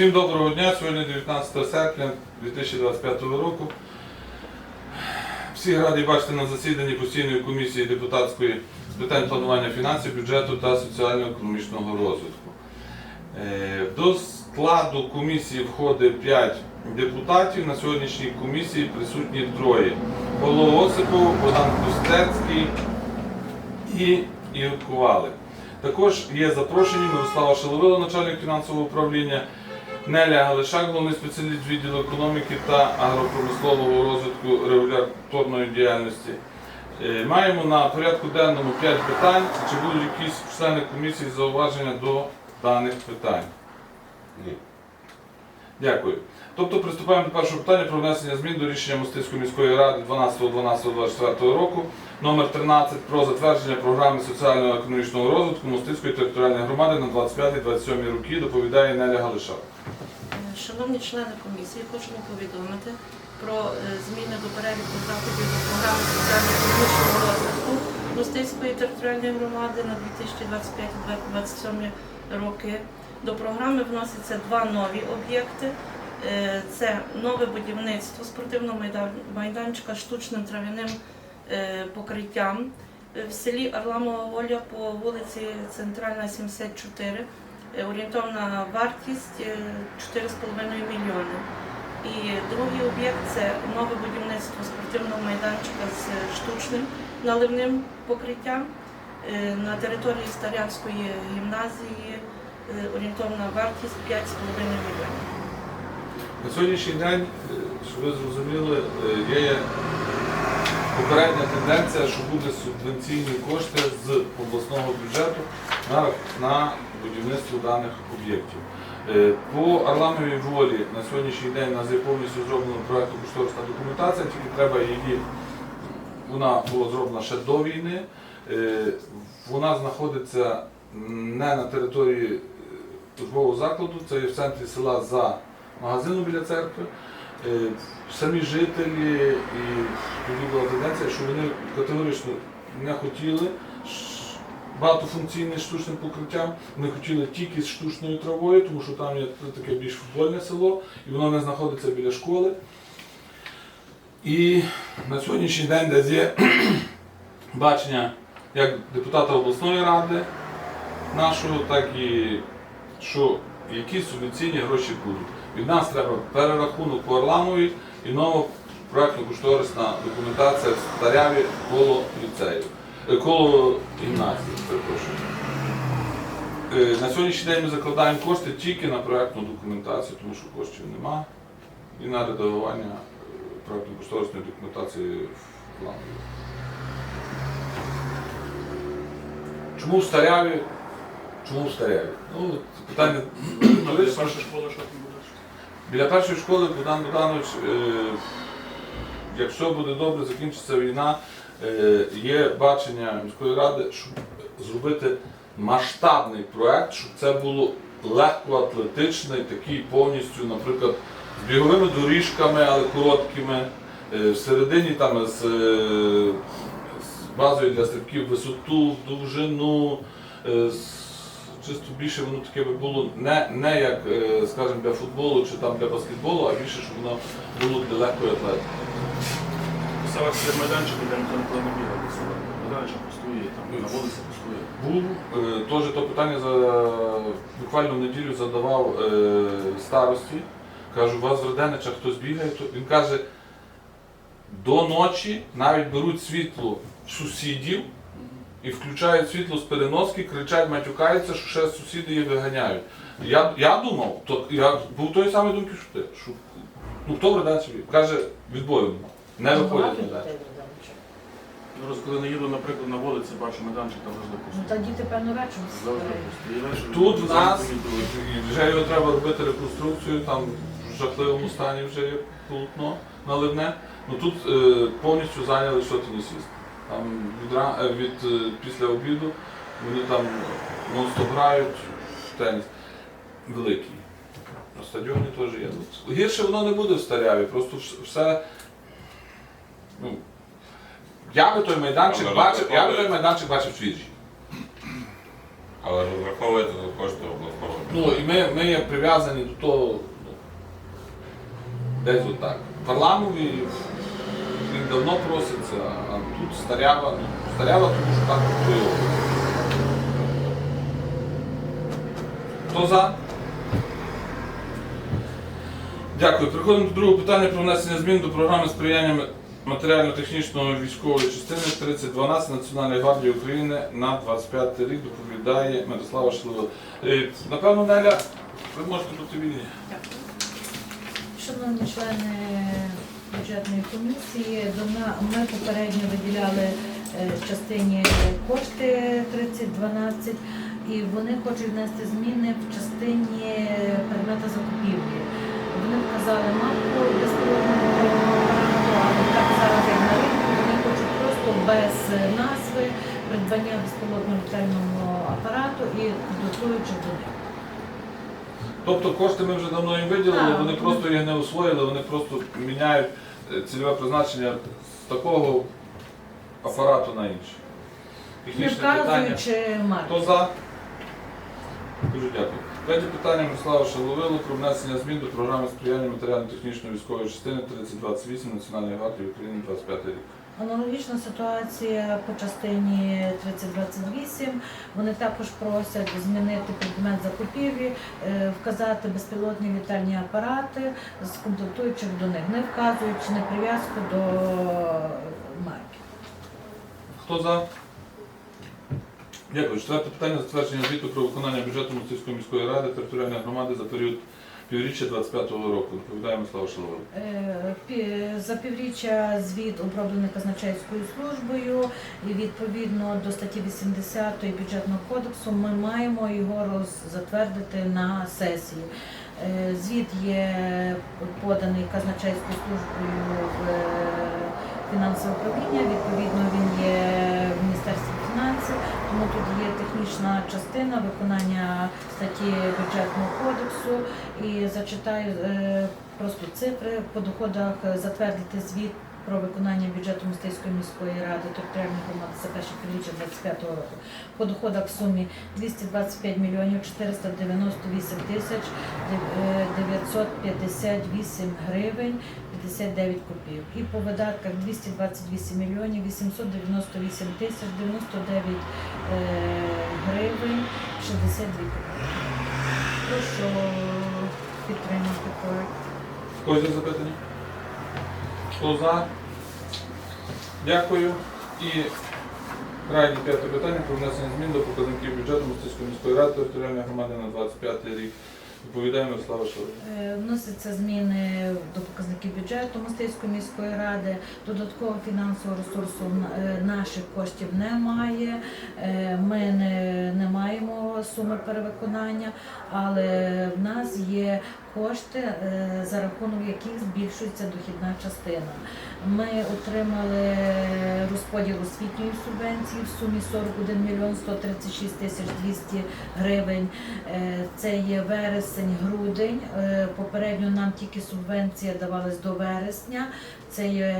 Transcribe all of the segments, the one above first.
Всім доброго дня. Сьогодні 19 серпня 2025 року. Всіх радий бачити на засіданні постійної комісії депутатської з питань планування фінансів, бюджету та соціально-економічного розвитку. Е, До складу комісії входить 5 депутатів. На сьогоднішній комісії присутні троє. Павло Осипов, Богдан Костецький і Ігор Ковалик. Також є запрошені Мирослава Шаловила, начальник фінансового управління, Неля Галишак, головний спеціаліст відділу економіки та агропромислового розвитку регуляторної діяльності. Е, Маємо на порядку денному 5 питань. Чи будуть якісь члени комісії зауваження до даних питань? Ні. Дякую. Тобто приступаємо до першого питання про внесення змін до рішення Мостицької міської ради 12.12.24 року номер 13 про затвердження програми соціального економічного розвитку Мостицької територіальної громади на 25-27 роки доповідає Неля Галиша. Шановні члени комісії, хочемо повідомити про е, зміни до переліку заходів до програми соціально-економічного розвитку Мостицької територіальної громади на 2025-2027 роки. До програми вносяться два нові об'єкти. Е, Це нове будівництво спортивного майданчика штучним трав'яним е, покриттям е, в селі Арламова Воля по вулиці Центральна, 74. Е, Орієнтовна вартість е, 4,5 мільйони. І другий об'єкт це нове будівництво спортивного майданчика з штучним наливним покриттям е, на території Старянської гімназії. е, Орієнтовна вартість 5,5 мільйонів. На сьогоднішній день, е, щоб ви зрозуміли, е, є попередня тенденція, що буде субвенційні кошти з обласного бюджету на, на будівництво даних об'єктів. Е, По Арламовій волі на сьогоднішній день у нас є повністю зроблена проєктно кошторисна документація, тільки треба її, вона була зроблена ще до війни. Е, Вона знаходиться не на території е, учбового закладу, це є в центрі села за магазину біля церкви. Е, Самі жителі і тоді була тенденція, що вони категорично не хотіли багатофункційне штучним покриттям. Вони хотіли тільки з штучною травою, тому що там є таке більш футбольне село, і воно не знаходиться біля школи. І на сьогоднішній день десь є бачення як депутата обласної ради нашого, так і що які субвенційні гроші будуть. Від нас треба перерахунок по Орламові і нова проєктно-кошторисна документація в Старяві коло ліцею, е, коло гімназії, перепрошую. Е, На сьогоднішній день ми закладаємо кошти тільки на проєктну документацію, тому що коштів нема, і на редагування е, проєктно-кошторисної документації в Ламові. Чому в Старяві? Чому в Старяві? Ну, питання. Перша школа, що? Біля першої школи Богдан Богданович, е, якщо буде добре, закінчиться війна, е, є бачення міської ради, щоб зробити масштабний проект, щоб це було легкоатлетичний, такий повністю, наприклад, з біговими доріжками, але короткими, е, всередині там з, з базою для стрибків висоту, довжину. з- Чисто більше воно таке би було не, не як, е, скажімо, для футболу чи там для баскетболу, а більше, щоб воно було для легкої атлетики. Села серед майданчику, де не бігав. до села. Майданчик пустує, там на вулиці пустує. Був е, теж то питання за буквально в неділю задавав е, старості. Кажу, у вас в Роденичах хтось бігає, він каже, до ночі навіть беруть світло сусідів і включають світло з переноски, кричать, матюкаються, що ще сусіди їх виганяють. Я, я думав, то я був тої самої думки, що ти. Що, ну хто в Роденичі? Каже, відбою нема. Не виходять на дачу. Ну, Раз коли не їду, наприклад, на вулиці, бачу майданчик, там завжди Ну та діти певно вечором Завжди. І Тут в нас і вже його треба робити реконструкцію, там в жахливому стані вже є полотно наливне. Ну тут е, повністю зайняли шотині свіст. Там від, е, від е, після обіду вони там нон-стоп грають в теніс великий. На стадіоні теж є. Гірше воно не буде в Старяві, просто все. Ну, я би той майданчик Але бачив, я би той майданчик бачив свіжий. Але розраховуєте за кошти обласного Ну і ми, ми є прив'язані до того, ну, десь отак. Парламові давно проситься, а тут старява, ну, старява, тому що так купує. Хто за? Дякую. Переходимо до другого питання про внесення змін до програми сприяння матеріально-технічної військової частини 3012 Національної гвардії України на 25 рік доповідає Мирослава Шилова. Е, Напевно, Неля, ви можете бути вільні. Шановні члени бюджетної комісії, ми попередньо виділяли е, частині кошти 3012 і вони хочуть внести зміни в частині предмета закупівлі. Вони вказали марку безпілотного апарату, але так зараз як на ринку, вони хочуть просто без назви придбання безпілотного літального апарату і дотуючи до них. Тобто кошти ми вже давно їм виділили, вони просто їх не освоїли, вони просто міняють е, цільове призначення з такого апарату на інший. Не Технічне питання. вказуючи. Хто за? Дуже дякую. Третє питання Мирослава Шаловило про внесення змін до програми сприяння матеріально-технічної військової частини 3028 Національної гвардії України 25 рік. Аналогічна ситуація по частині 3028. Вони також просять змінити предмет закупівлі, е, вказати безпілотні літальні апарати з комплектуючих до них, не вказуючи не прив'язку до марки. Хто за? Дякую. Четверте питання затвердження звіту про виконання бюджету Мостівської міської ради територіальної громади за період півріччя 25-го року. Доповідає Мирослава Шаловило. Е, За півріччя звіт оброблений казначейською службою і відповідно до статті 80 бюджетного кодексу ми маємо його затвердити на сесії. Е, Звіт є поданий казначейською службою в е, фінансове управління. Відповідно, він є в Міністерстві фінансів, тому тут є технічна частина виконання статті бюджетного кодексу. І зачитаю е, просто цифри по доходах затвердити звіт про виконання бюджету Мостиської міської ради територіальної громади за перше півріччя 25 року. По доходах в сумі 225 мільйонів 498 тисяч е, 958 гривень 59 копійок. І по видатках 228 мільйонів 898 тисяч 99 е, гривень 62 копійки. Прошу підтримати проект. Когось є запитання? Хто за? Дякую. І крайнє п'яте питання про внесення змін до показників бюджету Мостівської міської ради територіальної громади на 25 рік. Доповідає Мирослава Шаловило. Е, Вносяться зміни до показників бюджету Мостиської міської ради. Додаткового фінансового ресурсу е, наших коштів немає. Е, Ми не, не маємо суми перевиконання, але в нас є кошти, за рахунок яких збільшується дохідна частина. Ми отримали розподіл освітньої субвенції в сумі 41 мільйон 136 тисяч 200 гривень. Це є вересень, грудень. Е, Попередньо нам тільки субвенція давалась до вересня. Це є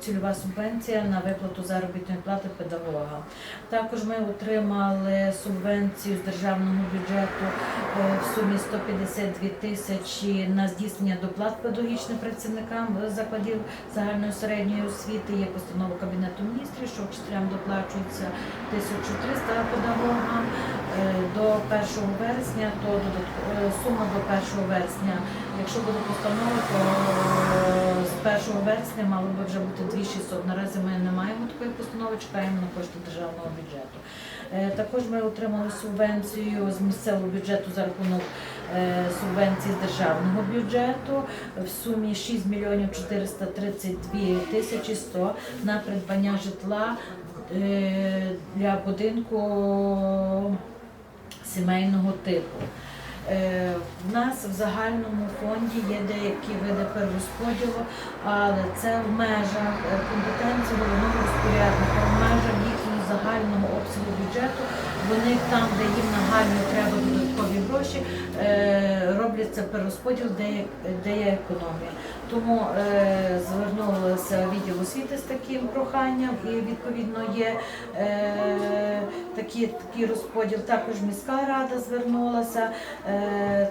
цільова субвенція на виплату заробітної плати педагогам. Також ми отримали субвенцію з державного бюджету е, в сумі 152 тисячі на здійснення доплат педагогічним працівникам закладів загальної середньої освіти. Є постанова Кабінету міністрів, що вчителям доплачується 1300 педагогам. Е, До 1 вересня, то е, сума до 1 вересня. Якщо буде постанова, то е, з 1 вересня мало би вже бути 2600. Наразі ми не маємо такої постанови, чекаємо на кошти державного бюджету. Також ми отримали субвенцію з місцевого бюджету за рахунок субвенції з державного бюджету в сумі 6 мільйонів 432 тисячі 100 на придбання житла для будинку сімейного типу. Е, В нас в загальному фонді є деякі види перерозподілу, але це в межах е, компетенції головного розпорядника, в межах їхнього загального обсягу бюджету. Вони там, де їм нагально треба гроші, е, робляться перерозподіл, де є, де є економія. Тому е, звернулося відділ освіти з таким проханням, і відповідно є е, Такі, такий розподіл також міська рада звернулася.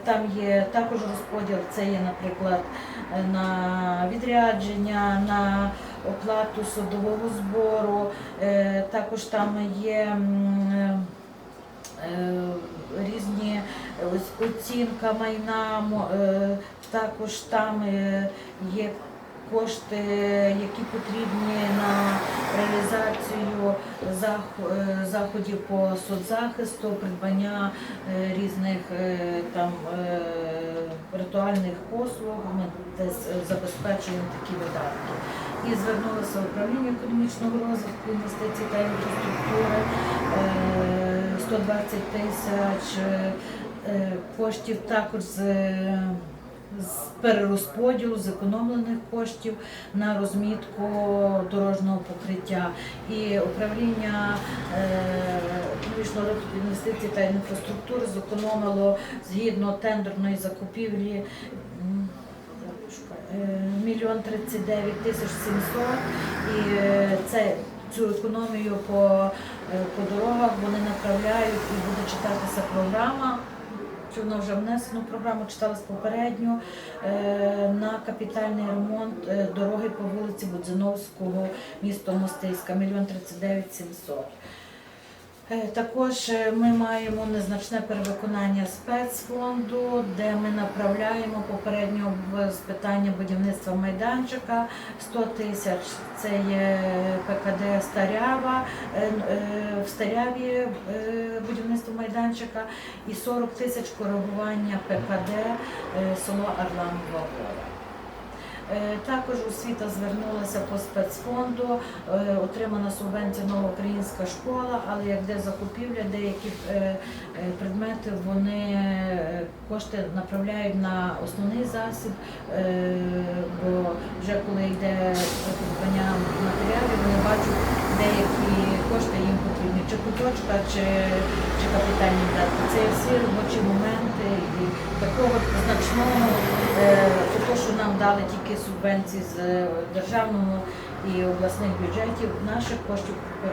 Там є також розподіл. Це є, наприклад, на відрядження, на оплату судового збору. Також там є різні ось оцінка майна, е, також там е, є кошти, які потрібні на реалізацію е, заходів по соцзахисту, придбання е, різних е, там е, ритуальних послуг. Ми десь е, забезпечуємо такі видатки. І звернулося управління економічного розвитку, інвестицій та е, 120 тисяч е, коштів також з, з перерозподілу, зекономлених коштів на розмітку дорожнього покриття. І управління е, розвитку інвестицій та інфраструктури зекономило згідно тендерної закупівлі. Е, мільйон тридцять дев'ять тисяч сімсот. І це цю економію по, е, по дорогах вони направляють і буде читатися програма. Чи вона вже внесено в програму, читалась попередньо е, на капітальний ремонт е, дороги по вулиці Будзиновського, місто Мостиська, мільйон тридцять дев'ять сімсот. Також е, ми маємо незначне перевиконання спецфонду, де ми направляємо попередньо з питання будівництва майданчика 100 тисяч. Це є ПКД Старява, е, е, в Старяві е, будівництво майданчика і 40 тисяч коригування ПКД е, село Гора. Е, Також освіта звернулася по спецфонду, е, отримана субвенція нова українська школа, але як де закупівля, деякі е, предмети вони кошти направляють на основний засіб, бо вже коли йде придбання матеріалів, вони бачать деякі кошти їм потрібні, чи куточка, чи капітальні датки. Це всі робочі моменти і такого значного, е, то, що нам дали тільки субвенції з е, державного і обласних бюджетів, наших коштів е,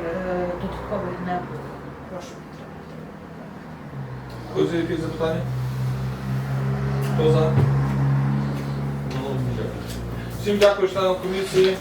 додаткових не було. Прошу підтримати. Якісь запитання? Хто за? Всім дякую членам комісії.